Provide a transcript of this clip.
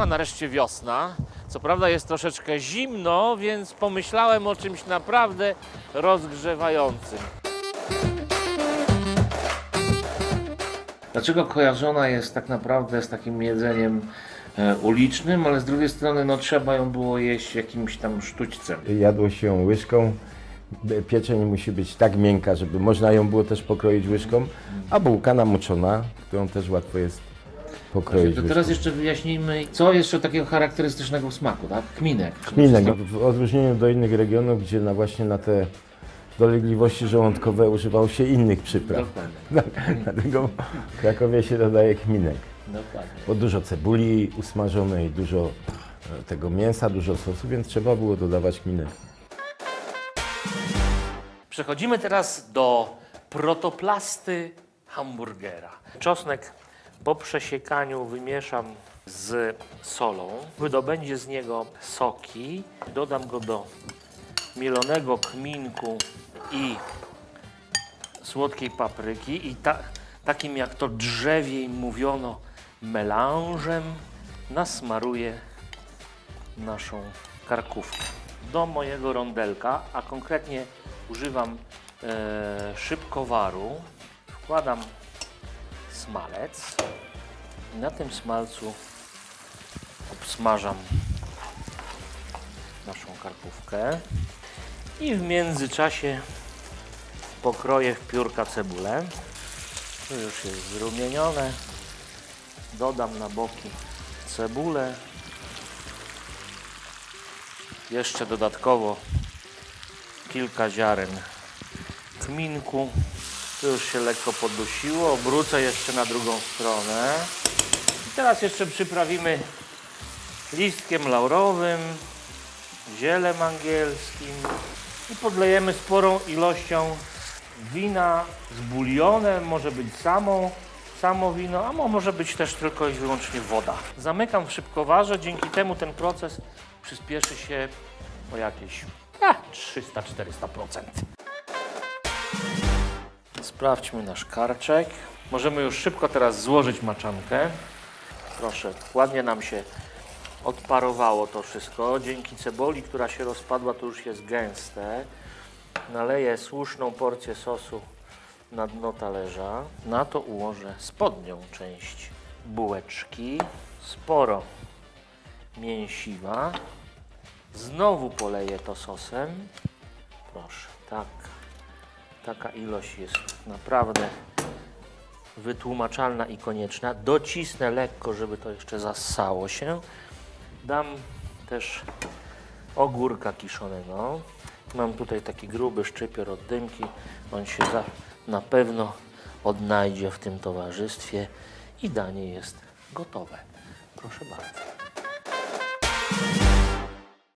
Przyszła nareszcie wiosna. Co prawda jest troszeczkę zimno, więc pomyślałem o czymś naprawdę rozgrzewającym. Dlaczego kojarzona jest tak naprawdę z takim jedzeniem e, ulicznym, ale z drugiej strony no, trzeba ją było jeść jakimś tam sztućcem. Jadło się ją łyżką. B- Pieczeń musi być tak miękka, żeby można ją było też pokroić łyżką, a bułka namoczona, którą też łatwo jest pokroić To teraz jeszcze wyjaśnijmy, co jeszcze takiego charakterystycznego w smaku, tak? Kminek. Kminek, no, w odróżnieniu do innych regionów, gdzie na właśnie na te dolegliwości żołądkowe używało się innych przypraw. Dokładnie, Dlatego w Krakowie się dodaje kminek. dokładnie. Bo dużo cebuli usmażonej, dużo e, tego mięsa, dużo sosu, więc trzeba było dodawać kminek. Przechodzimy teraz do protoplasty hamburgera. Czosnek po przesiekaniu wymieszam z solą. Wydobędzie z niego soki. Dodam go do mielonego kminku i słodkiej papryki i ta, takim jak to drzewiej mówiono melanżem nasmaruję naszą karkówkę. Do mojego rondelka, a konkretnie używam e, szybkowaru, wkładam smalec i na tym smalcu obsmażam naszą karkówkę i w międzyczasie pokroję w piórka cebulę. To już jest zrumienione. Dodam na boki cebulę. Jeszcze dodatkowo kilka ziaren kminku. To już się lekko podusiło. Obrócę jeszcze na drugą stronę. I teraz jeszcze przyprawimy listkiem laurowym, zielem angielskim i podlejemy sporą ilością wina z bulionem, może być samą, samo wino, a mo- może być też tylko i wyłącznie woda. Zamykam w szybkowarze, dzięki temu ten proces przyspieszy się o jakieś a, 300-400%. Sprawdźmy nasz karczek. Możemy już szybko teraz złożyć maczankę. Proszę, ładnie nam się odparowało to wszystko. Dzięki cebuli, która się rozpadła, to już jest gęste. Naleję słuszną porcję sosu na dno talerza. Na to ułożę spodnią część bułeczki. Sporo mięsiwa. Znowu poleję to sosem. Proszę, tak. Taka ilość jest naprawdę wytłumaczalna i konieczna. Docisnę lekko, żeby to jeszcze zassało się. Dam też ogórka kiszonego. Mam tutaj taki gruby szczypior od dymki. On się za, na pewno odnajdzie w tym towarzystwie i danie jest gotowe. Proszę bardzo.